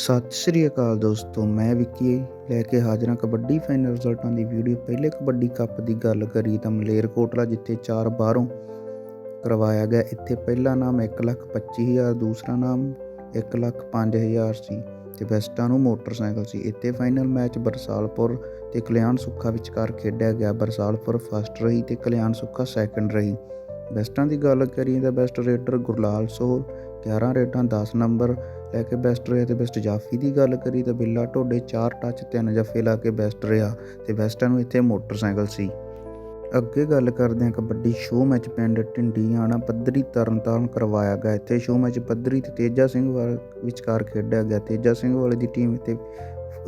ਸਤਿ ਸ਼੍ਰੀ ਅਕਾਲ ਦੋਸਤੋ, ਮੈਂ ਵਿੱਕੀ ਲੈ ਕੇ ਹਾਜ਼ਰ ਹਾਂ ਕਬੱਡੀ ਫਾਈਨਲ ਰਿਜ਼ਲਟਾਂ ਦੀ ਵੀਡੀਓ ਪਹਿਲੇ ਕਬੱਡੀ ਕੱਪ ਦੀ ਗੱਲ ਕਰੀ ਤਾਂ ਮਲੇਰਕੋਟਲਾ ਜਿੱਥੇ ਚਾਰ ਬਾਹਰੋਂ ਕਰਵਾਇਆ ਗਿਆ, ਇੱਥੇ ਪਹਿਲਾ ਨਾਮ 125000 ਦੂਸਰਾ ਨਾਮ 105000 ਸੀ ਤੇ ਵੈਸਟਾਂ ਨੂੰ ਮੋਟਰਸਾਈਕਲ ਸੀ। ਇੱਥੇ ਫਾਈਨਲ ਮੈਚ ਬਰਸਾਲਪੁਰ ਤੇ ਕਲਿਆਣ ਸੁੱਖਾ ਵਿਚਕਾਰ ਖੇਡਿਆ ਗਿਆ। ਬਰਸਾਲਪੁਰ ਫਸਟ ਰਹੀ ਤੇ ਕਲਿਆਣ ਸੁੱਖਾ ਸੈਕੰਡ ਰਹੀ। ਬੈਸਟਾਂ ਦੀ ਗੱਲ ਕਰੀਏ ਤਾਂ ਬੈਸਟ ਰੇਡਰ ਗੁਰਲਾਲ ਸੋਹਲ 11 ਰੇਟਾਂ 10 ਨੰਬਰ ਲੈ ਕੇ ਬੈਸਟ ਰਿਹਾ ਤੇ ਬੈਸਟ ਜਾਫੀ ਦੀ ਗੱਲ ਕਰੀ ਤਾਂ ਬਿੱਲਾ ਢੋਡੇ 4 ਟੱਚ 3 ਜੱਫੇ ਲਾ ਕੇ ਬੈਸਟ ਰਿਹਾ ਤੇ ਬੈਸਟਾਂ ਨੂੰ ਇੱਥੇ ਮੋਟਰਸਾਈਕਲ ਸੀ। ਅੱਗੇ ਗੱਲ ਕਰਦੇ ਹਾਂ ਕਬੱਡੀ ਸ਼ੋਅ ਮੈਚ ਪਿੰਡ ਢਿੰਡੀਆਣਾ ਪੱਧਰੀ ਤਰਨਤਾਰਨ ਕਰਵਾਇਆ ਗਿਆ। ਇੱਥੇ ਸ਼ੋਅ ਮੈਚ ਪੱਧਰੀ ਤੇ ਤੇਜਾ ਸਿੰਘ ਵਾਲ ਵਿਚਕਾਰ ਖੇਡਿਆ ਗਿਆ। ਤੇਜਾ ਸਿੰਘ ਵਾਲੇ ਦੀ ਟੀਮ ਇੱਥੇ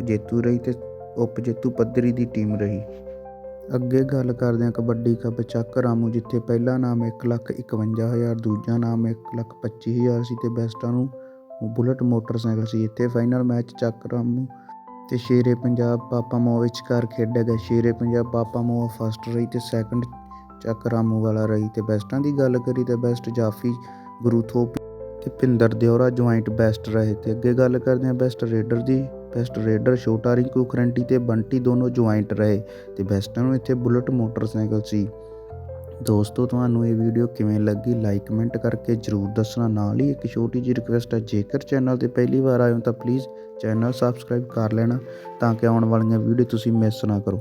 ਜੇਤੂ ਰਹੀ ਤੇ ਉਪ ਜੇਤੂ ਪੱਧਰੀ ਦੀ ਟੀਮ ਰਹੀ। ਅੱਗੇ ਗੱਲ ਕਰਦੇ ਹਾਂ ਕਬੱਡੀ ਕੱਪ ਚੱਕ ਰਾਮੂ, ਜਿੱਥੇ ਪਹਿਲਾ ਨਾਮ 151000 ਦੂਜਾ ਨਾਮ 125000 ਸੀ ਤੇ ਬੈਸਟਾਂ ਨੂੰ ਬੁਲਟ ਮੋਟਰਸਾਈਕਲ ਸੀ ਇੱਥੇ। ਫਾਈਨਲ ਮੈਚ ਚੱਕ ਰਾਮੂ ਤੇ ਸ਼ੇਰੇ ਪੰਜਾਬ ਪਾਪਾ ਮੋ ਵਿਚਕਾਰ ਖੇਡਿਆ ਗਿਆ। ਸ਼ੇਰੇ ਪੰਜਾਬ ਪਾਪਾ ਮੋ ਫਸਟ ਰਹੀ ਤੇ ਸੈਕੰਡ ਚੱਕ ਰਾਮੂ ਵਾਲਾ ਰਹੀ ਤੇ ਬੈਸਟਾਂ ਦੀ ਗੱਲ ਕਰੀ ਤੇ ਬੈਸਟ ਜਾਫੀ ਗੁਰੂਥੋਪ ਤੇ ਪਿੰਦਰ ਦਿਓਰਾ ਜੁਆਇੰਟ ਬੈਸਟ ਰਹੇ ਤੇ ਅੱਗੇ ਗੱਲ ਕਰਦੇ ਹਾਂ ਬੈਸਟ ਰੇਡਰ ਦੀ। ਬੈਸਟ ਰੇਡਰ ਛੋਟਾ ਰਿੰਕੂ ਕਰੰਟੀ ਤੇ ਬੰਟੀ ਦੋਨੋਂ ਜੁਆਇੰਟ ਰਹੇ ਤੇ ਬੈਸਟਾਂ ਨੂੰ ਇੱਥੇ ਬੁਲਟ ਮੋਟਰਸਾਈਕਲ ਸੀ। ਦੋਸਤੋ, ਤੁਹਾਨੂੰ ਇਹ ਵੀਡੀਓ ਕਿਵੇਂ ਲੱਗੀ? ਲਾਈਕ ਕਮੈਂਟ ਕਰਕੇ ਜਰੂਰ ਦੱਸਣਾ। ਨਾਲ ਹੀ ਇੱਕ ਛੋਟੀ ਜਿਹੀ ਰਿਕਵੈਸਟ ਹੈ ਜੇਕਰ ਚੈਨਲ ਤੇ ਪਹਿਲੀ ਵਾਰ ਆਏ ਹੋ ਤਾਂ ਪਲੀਜ਼ ਚੈਨਲ ਸਬਸਕ੍ਰਾਈਬ ਕਰ ਲੈਣਾ ਤਾਂ ਕਿ ਆਉਣ ਵਾਲੀਆਂ ਵੀਡੀਓ ਤੁਸੀਂ ਮਿਸ ਨਾ ਕਰੋ।